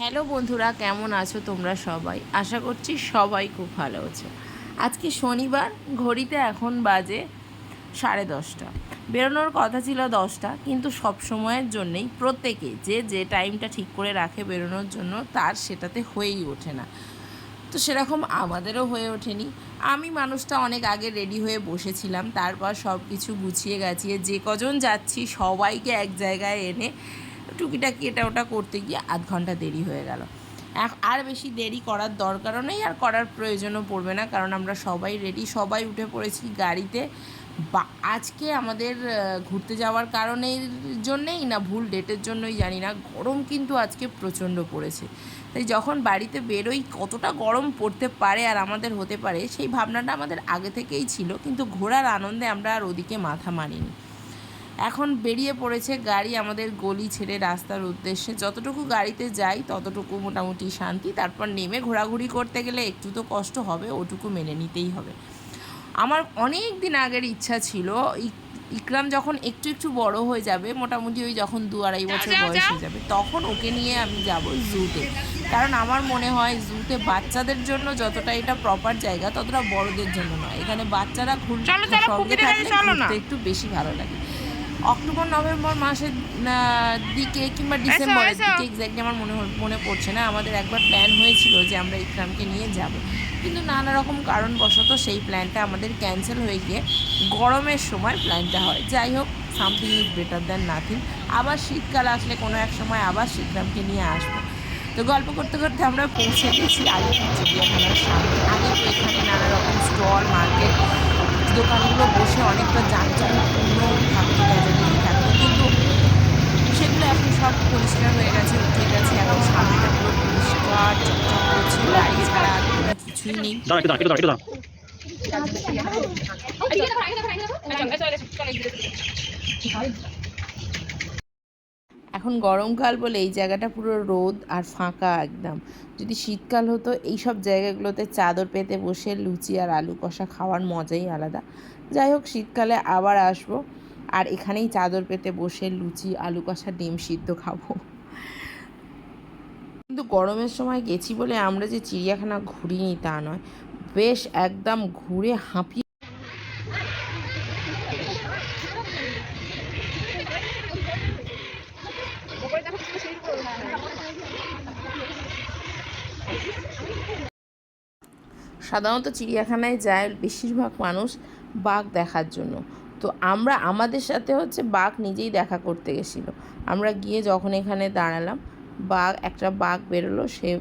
Hello বন্ধুরা, কেমন আছো তোমরা সবাই? আশা করছি সবাই খুব ভালো আছো। আজকে শনিবার, ঘড়িতে এখন বাজে সাড়ে দশটা। বেরোনোর কথা ছিল দশটা, কিন্তু সব সময়ের জন্যেই প্রত্যেকে যে যে টাইমটা ঠিক করে রাখে বেরোনোর জন্য, তার সেটাতে হয়েই ওঠে না। তো সেরকম আমাদেরও হয়ে ওঠেনি। আমি মানুষটা অনেক আগে রেডি হয়ে বসেছিলাম, তারপর সব কিছু গুছিয়ে গাছিয়ে যে কজন যাচ্ছি সবাইকে এক জায়গায় এনে টুকিটাকি এটা ওটা করতে গিয়ে আধ ঘণ্টা দেরি হয়ে গেল। আর বেশি দেরি করার দরকারও নেই আর করার প্রয়োজনও পড়বে না, কারণ আমরা সবাই রেডি সবাই উঠে পড়েছি গাড়িতে। বা, আজকে আমাদের ঘুরতে যাওয়ার কারণের জন্যেই না ভুল ডেটের জন্যই জানি না, গরম কিন্তু আজকে প্রচণ্ড পড়েছে। তাই যখন বাড়িতে বেরোই কতটা গরম পড়তে পারে আর আমাদের হতে পারে, সেই ভাবনাটা আমাদের আগে থেকেই ছিল, কিন্তু ঘোরার আনন্দে আমরা আর ওদিকে মাথা মারিনি এখন বেরিয়ে পড়েছে গাড়ি আমাদের গলি ছেড়ে রাস্তার উদ্দেশ্যে। যতটুকু গাড়িতে যাই ততটুকু মোটামুটি শান্তি। তারপর নেমে ঘোরাঘুরি করতে গেলে একটু তো কষ্ট হবে ওটুকু মেনে নিতেই হবে। আমার অনেক দিন আগের ইচ্ছা ছিল ইক- ইকরাম যখন একটু একটু বড় হয়ে যাবে মোটামুটি ওই যখন দু আড়াই বছর বয়স হয়ে যাবে তখন ওকে নিয়ে আমি যাব জুতে। কারণ আমার মনে হয় জুতে বাচ্চাদের জন্য যতটা এটা প্রপার জায়গা ততটা বড়দের জন্য নয়। এখানে বাচ্চারা ঘুরতে একটু বেশি ভালো লাগে। অক্টোবর নভেম্বর মাসের দিকে কিংবা ডিসেম্বরের দিকে এক্স্যাক্টলি আমার মনে মনে পড়ছে না। আমাদের একবার প্ল্যান হয়েছিল যে আমরা ইকরামকে নিয়ে যাব। কিন্তু নানা রকম কারণবশত সেই প্ল্যানটা আমাদের ক্যান্সেল হয়ে গিয়ে গরমের সময় প্ল্যানটা হয়। যাই হোক something is better than nothing আবার শীতকাল আসলে কোনো এক সময় আবার ইকরামকে নিয়ে আসব। তো গল্প করতে করতে আমরা পৌঁছে গেছি আলিপুর চিড়িয়াখানার সামনে। আগে তো এখানে নানা রকম স্টল মার্কেট দোকানগুলো বসে অনেকটা যানজটপূর্ণ থাকতো। গেজাগেজি দাঁড়া দাঁড়া এখন গরমকাল বলে এই জায়গাটা পুরো রোদ আর ফাঁকা একদম। যদি শীতকাল হতো, এই সব জায়গাগুলোতে চাদর পেতে বসে লুচি আর আলু কষা খাওয়ার মজাই আলাদা। যাই হোক, শীতকালে আবার আসব, আর এখানেই চাদর পেতে বসে লুচি, আলু কষা, ডিম সিদ্ধ খাব। কিন্তু গরমের সময় গেছি বলে আমরা যে চিড়িয়াখানা ঘুরিনি তা নয়। বেশ একদম ঘুরে হাঁপিয়ে সাধারণত চিড়িয়াখানায় যায় বেশিরভাগ মানুষ বাঘ দেখার জন্য। তো আমরা আমাদের সাথে হচ্ছে বাঘ নিজেই দেখা করতে গেছিল। আমরা গিয়ে যখন এখানে দাঁড়ালাম বাঘ, একটা বাঘ বেরোলো, সে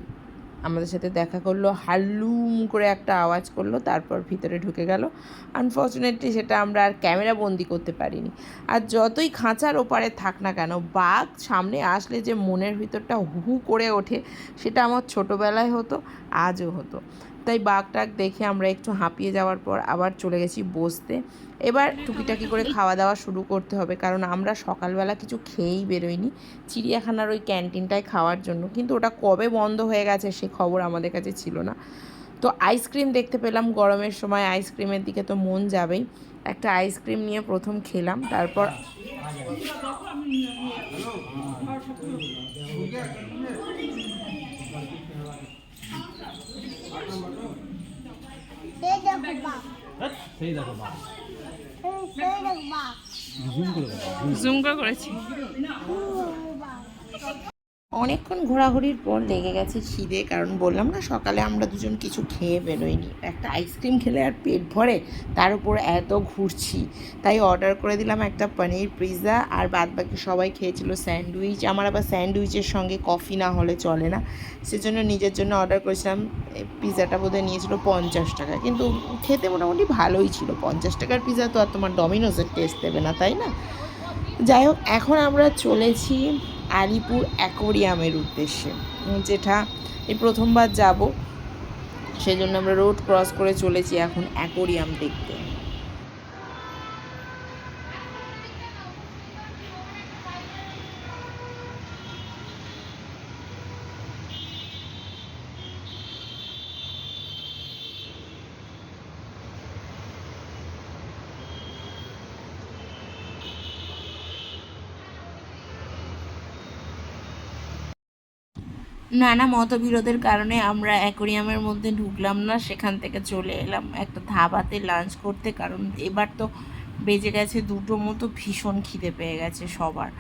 আমাদের সাথে দেখা করল, হাল্লুম করে একটা আওয়াজ করল, তারপর ভিতরে ঢুকে গেল। আনফর্চুনেটলি সেটা আমরা আর ক্যামেরা বন্দি করতে পারিনি। আর যতই খাঁচার ওপারে থাক না কেন, বাঘ সামনে আসলে যে মনের ভিতরটা হু করে ওঠে, সেটা আমার ছোটোবেলায় হতো, আজও হতো। তাই বাঘটাক দেখে আমরা একটু হাঁপিয়ে যাওয়ার পর আবার চলে গেছি বসতে। এবার টুকিটাকি করে খাওয়া দাওয়া শুরু করতে হবে, কারণ আমরা সকালবেলা কিছু খেয়েই বেরোইনি। চিড়িয়াখানার ওই ক্যান্টিনটায় খাওয়ার জন্য, কিন্তু ওটা কবে বন্ধ হয়ে গেছে সে খবর আমাদের কাছে ছিল না। তো আইসক্রিম দেখতে পেলাম গরমের সময়, আইসক্রিমের দিকে তো মন যাবেই। একটা আইসক্রিম নিয়ে প্রথম খেলাম, তারপর সেই দেখো বাপ সেই দেখো বাপ জুম করে জুম করে করেছি অনেকক্ষণ ঘোরাঘুরির পর লেগে গেছে খিদে, কারণ বললাম না সকালে আমরা দুজন কিছু খেয়ে বেরোইনি। একটা আইসক্রিম খেলে আর পেট ভরে, তার উপর এত ঘুরছি। তাই অর্ডার করে দিলাম একটা পনির পিৎজা, আর বাদ বাকি সবাই খেয়েছিল স্যান্ডউইচ। আমার আবার স্যান্ডউইচের সঙ্গে কফি না হলে চলে না। সেজন্য নিজের জন্য অর্ডার করেছিলাম পিৎজাটা বোধহয় নিয়েছিল পঞ্চাশ টাকা। কিন্তু খেতে মোটামুটি ভালোই ছিল। পঞ্চাশ টাকার পিৎজা তো আর তোমার ডমিনোসের টেস্ট দেবে না, তাই না? যাই হোক, এখন আমরা চলেছি আলিপুর অ্যাকোরিয়ামের উদ্দেশ্যে। যেটা এই প্রথমবার যাব, সেজন্য আমরা রোড ক্রস করে চলেছি এখন অ্যাকোরিয়াম দেখতে। নানা মতবিরোধের কারণে আমরা অ্যাকোরিয়ামের মধ্যে ঢুকলাম না, সেখান থেকে চলে এলাম। একটা ধাবাতে লাঞ্চ করতে, কারণ এবার তো বেজে গেছে দুটো মতো, ভীষণ খিদে পেয়ে গেছে সবার।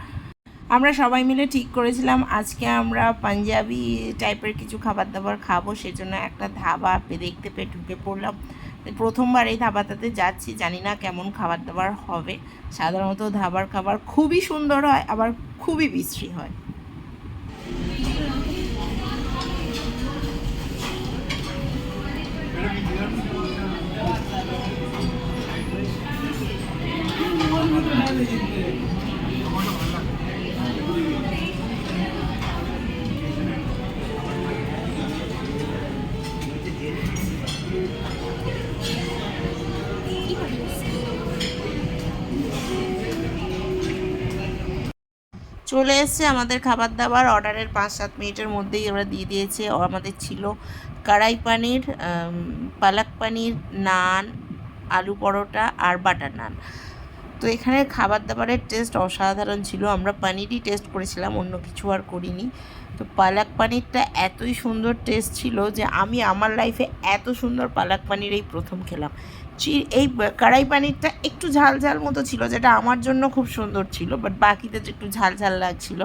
আমরা সবাই মিলে ঠিক করেছিলাম, আজকে আমরা পাঞ্জাবি টাইপের কিছু খাবার দাবার খাব, সেজন্য একটা ধাবা দেখতে পেয়ে ঢুকে পড়লাম। প্রথমবার এই ধাবাটাতে যাচ্ছি, জানি না কেমন খাবার দাবার হবে। সাধারণত ধাবার খাবার খুবই সুন্দর হয়, আবার খুবই বিশ্রী হয়। চলে এসছে আমাদের খাবার দাবার। অর্ডারের পাঁচ সাত মিনিটের মধ্যেই আমরা দিয়ে দিয়েছে। আমাদের ছিল কড়াই পানির পালাক পানির নান, আলু পরোটা আর বাটার নান। তো এখানে খাবার দাবারের টেস্ট অসাধারণ ছিল। আমরা পানিরই টেস্ট করেছিলাম, অন্য কিছু আর করিনি। তো পালাক পানিরটা এতই সুন্দর টেস্ট ছিল যে আমি আমার লাইফে এত সুন্দর পালাক পানির এই প্রথম খেলাম। এই কড়াই পানিরটা একটু ঝাল ঝাল মতো ছিল, যেটা আমার জন্য খুব সুন্দর ছিল বাট বাকিতে যে একটু ঝাল ঝাল লাগছিল।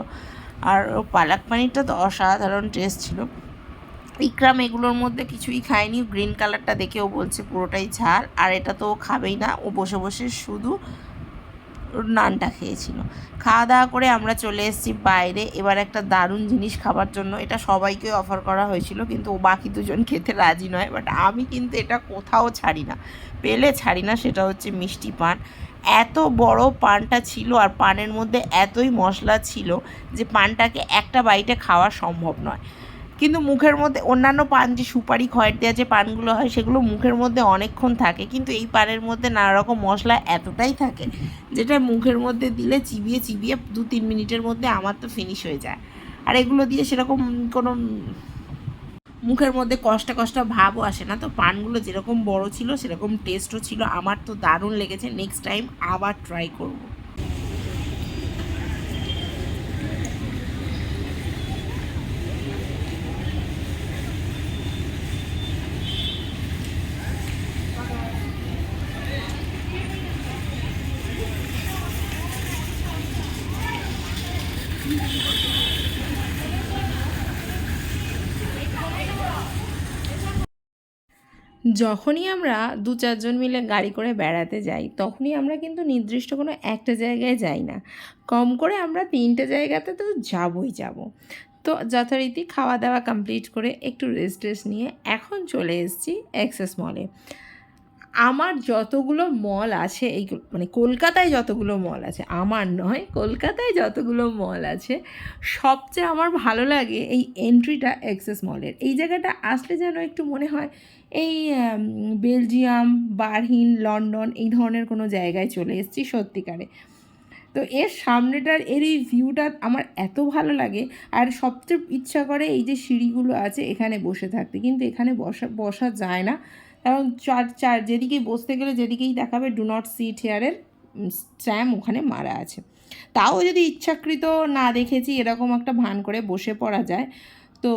আর পালাক পানিরটা তো অসাধারণ টেস্ট ছিল। ইকরাম এগুলোর মধ্যে কিছুই খায়নি। গ্রিন কালারটা দেখেও বলছে পুরোটাই ঝাল। আর এটা তো ও খাবেই না। ও বসে বসে শুধু নানটা খেয়েছিল। খাওয়া দাওয়া করে আমরা চলে এসেছি বাইরে। এবার একটা দারুণ জিনিস খাবার জন্য। এটা সবাইকে অফার করা হয়েছিল, কিন্তু ও বাকি দুজন খেতে রাজি নয়। বাট আমি কিন্তু এটা কোথাও ছাড়ি না। পেলে ছাড়ি না, সেটা হচ্ছে মিষ্টি পান। এত বড় পানটা ছিল আর পানের মধ্যে এতই মশলা ছিল যে পানটাকে একটা বাইটে খাওয়া সম্ভব নয়। কিন্তু মুখের মধ্যে অন্যান্য পান যে সুপারি খয়ের দেওয়া যে পানগুলো হয়, সেগুলো মুখের মধ্যে অনেকক্ষণ থাকে। কিন্তু এই পানের মধ্যে নানা রকম মশলা এতটাই থাকে, যেটা মুখের মধ্যে দিলে চিবিয়ে চিবিয়ে দু তিন মিনিটের মধ্যে আমার তো ফিনিশ হয়ে যায়। আর এগুলো দিয়ে সেরকম কোনো মুখের মধ্যে কষ্ট কষ্ট ভাবও আসে না। তো পানগুলো যেরকম বড় ছিল, সেরকম টেস্টও ছিল। আমার তো দারুণ লেগেছে। নেক্সট টাইম আবার ট্রাই করব। যখনই আমরা দু চারজন মিলে গাড়ি করে বেড়াতে যাই, তখনই আমরা কিন্তু নির্দিষ্ট কোনো একটা জায়গায় যাই না। কম করে আমরা তিনটে জায়গাতে তো যাবই যাব। তো যথারীতি খাওয়া দাওয়া কমপ্লিট করে একটু রেস্ট টেস্ট নিয়ে এখন চলে এসেছি অ্যাক্সেস মলে আমার যতগুলো মল আছে এই মানে কলকাতায় যতগুলো মল আছে, আমার নয়, কলকাতায় যতগুলো মল আছে, সবচেয়ে আমার ভালো লাগে এই এন্ট্রিটা অ্যাক্সেস মলের এই জায়গাটা আসলে যেন একটু মনে হয় এই বেলজিয়াম বার্হিন লন্ডন এই ধরনের কোনো জায়গায় চলে এসেছি সত্যিকারে। তো এর সামনেটার, এর এই ভিউটা আমার এত ভালো লাগে, আর সবচেয়ে ইচ্ছা করে এই যে সিঁড়িগুলো আছে এখানে বসে থাকতে। কিন্তু এখানে বসা বসা যায় না। কারণ চার চার, যেদিকেই বসতে গেলে যেদিকেই দেখাবে ডু নট সিট হেয়ারের স্ট্যাম ওখানে মারা আছে। তাও যদি ইচ্ছাকৃত না দেখেছি, এরকম একটা ভান করে বসে পড়া যায়, তো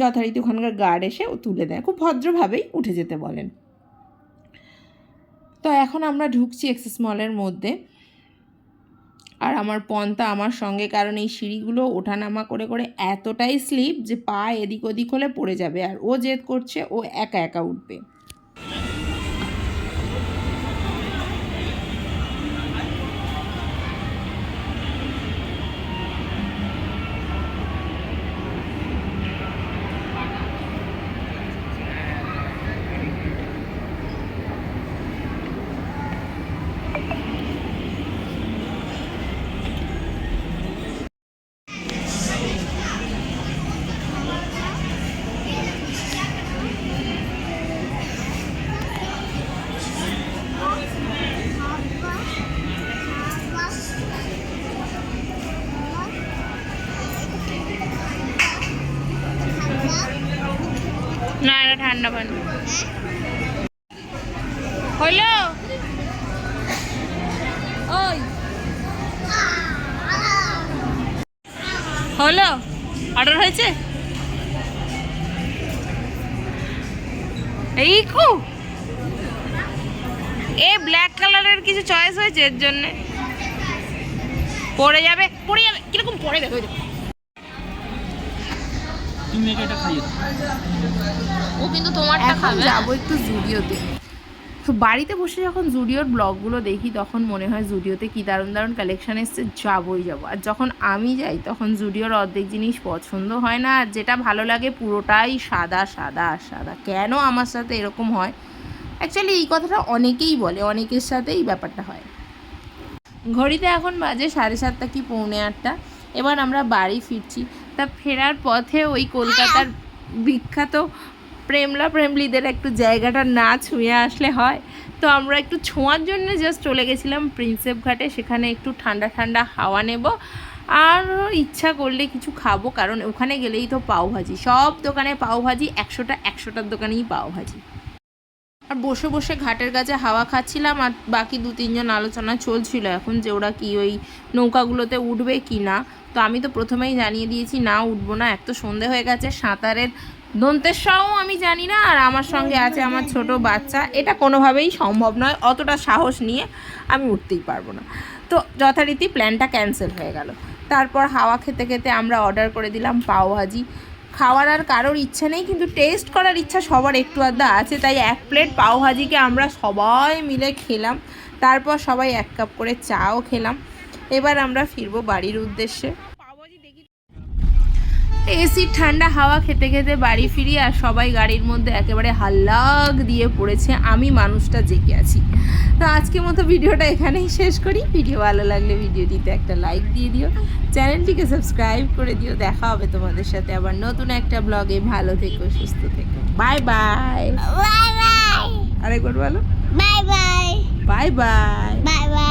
যথারীতি ওখানকার গার্ড এসে ও তুলে দেয়। খুব ভদ্রভাবেই উঠে যেতে বলেন। তো এখন আমরা ঢুকছি এক্সেস মলের মধ্যে। আর আমার পন্তা আমার সঙ্গে, কারণ এই সিঁড়িগুলো ওঠানামা করে করে এতটাই স্লিপ যে পা এদিক ওদিক হলে পড়ে যাবে। আর ও জেদ করছে, ও একা একা উঠবে। হইল? ওই। হলো অর্ডার হয়েছে? এই কু। এ ব্ল্যাক কালারের কিছু চয়েস হয়েছে এর জন্য? পড়ে যাবে পড়ে যাবে কীরকম পড়ে যাবে? তুমি এটা খাইয়ে ও কিন্তু তোমারটা খাবে। যাব একটু জুডিওতে। তো বাড়িতে বসে যখন জুডিওর ব্লগগুলো দেখি তখন মনে হয় জুডিওতে কি দারুণ দারুণ কালেকশন এসছে যাবোই যাব। আর যখন আমি যাই তখন জুডিওর অর্ধেক জিনিস পছন্দ হয় না আর যেটা ভালো লাগে পুরোটাই সাদা সাদা সাদা। কেন আমার সাথে এরকম হয়? অ্যাকচুয়ালি এই কথাটা অনেকেই বলে অনেকের সাথে এই ব্যাপারটা হয়। ঘড়িতে এখন বাজে সাড়ে সাতটা কি পৌনে আটটা। এবার আমরা বাড়ি ফিরছি। তা ফেরার পথে ওই কলকাতার বিখ্যাত প্রেমলা প্রেমলিদের একটু জায়গাটা না ছুঁয়ে আসলে হয়। তো আমরা একটু ছোঁয়ার জন্য জাস্ট চলে গেছিলাম প্রিন্সেপ ঘাটে, সেখানে একটু ঠান্ডা ঠান্ডা হাওয়া নেব। আর ইচ্ছা করলে কিছু খাব, কারণ ওখানে গেলেই তো পাওভাজি সব দোকানে পাওভাজি একশোটা, একশোটার দোকানেই পাওভাজি আর বসে বসে ঘাটের কাছে হাওয়া খাচ্ছিলাম, আর বাকি দু, তিনজন আলোচনা চলছিল এখন যে ওরা কি ওই নৌকাগুলোতে উঠবে কি না। তো আমি তো প্রথমেই জানিয়ে দিয়েছি, না উঠবো না, এক তো সন্ধে হয়ে গেছে, সাঁতারের দন্তেশ্বরও আমি জানি না, আর আমার সঙ্গে আছে আমার ছোট বাচ্চা। এটা কোনোভাবেই সম্ভব নয়, অতটা সাহস নিয়ে আমি উঠতেই পারব না। তো যথারীতি প্ল্যানটা ক্যান্সেল হয়ে গেল। তারপর হাওয়া খেতে খেতে আমরা অর্ডার করে দিলাম পাওভাজি খাওয়ার আর কারোর ইচ্ছা নেই, কিন্তু টেস্ট করার ইচ্ছা সবার একটু আধা আছে, তাই এক প্লেট পাওভাজিকে আমরা সবাই মিলে খেলাম। তারপর সবাই এক কাপ করে চাও খেলাম। এবার আমরা ফিরবো বাড়ির উদ্দেশ্যে। এসি ঠান্ডা হাওয়া খেতে খেতে বাড়ি ফিরি আর সবাই গাড়ির মধ্যে একেবারে হাল্লাগ দিয়ে পড়েছে। আমি মানুষটা জেগে আছি। তো আজকের মতো ভিডিওটা এখানেই শেষ করি। ভিডিও ভালো লাগলে ভিডিওটিতে একটা লাইক দিয়ে দিও। চ্যানেলটিকে সাবস্ক্রাইব করে দিও। দেখা হবে তোমাদের সাথে আবার নতুন একটা ব্লগে ভালো থেকো সুস্থ থেকো। বাই বাই বাই বাই আরেকবার বলো। Bye bye bye by